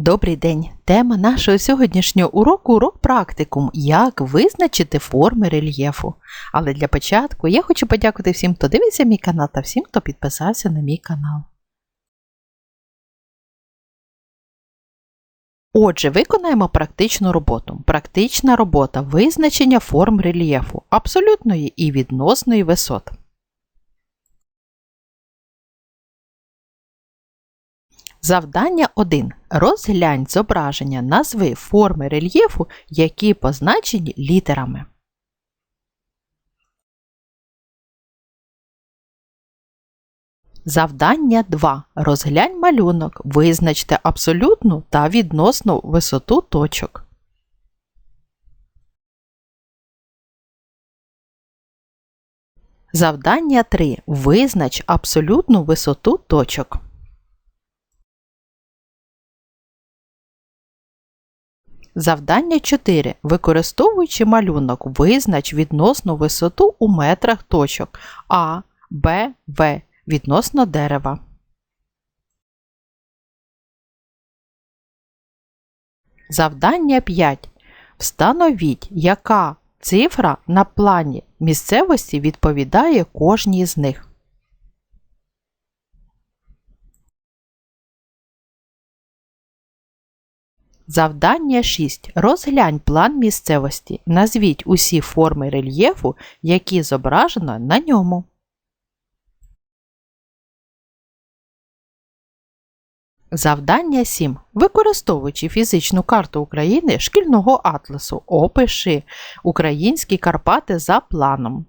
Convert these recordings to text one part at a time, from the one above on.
Добрий день! Тема нашого сьогоднішнього уроку урок практикум. Як визначити форми рельєфу. Але для початку я хочу подякувати всім, хто дивиться мій канал та всім, хто підписався на мій канал. Отже, виконаємо практичну роботу. Практична робота визначення форм рельєфу абсолютної і відносної висот. Завдання 1. Розглянь зображення назви форми рельєфу, які позначені літерами. Завдання 2. Розглянь малюнок. Визначте абсолютну та відносну висоту точок. Завдання 3. Визнач абсолютну висоту точок. Завдання 4. Використовуючи малюнок, визнач відносну висоту у метрах точок А, Б, В відносно дерева. Завдання 5. Встановіть, яка цифра на плані місцевості відповідає кожній з них. Завдання 6. Розглянь план місцевості. Назвіть усі форми рельєфу, які зображено на ньому. Завдання 7. Використовуючи фізичну карту України шкільного атласу, опиши українські Карпати за планом.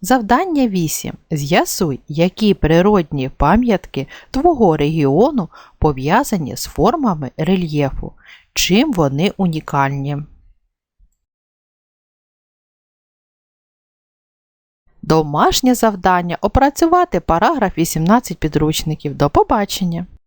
Завдання 8. З'ясуй, які природні пам'ятки твого регіону пов'язані з формами рельєфу, чим вони унікальні. Домашнє завдання опрацювати параграф 18 підручників. До побачення!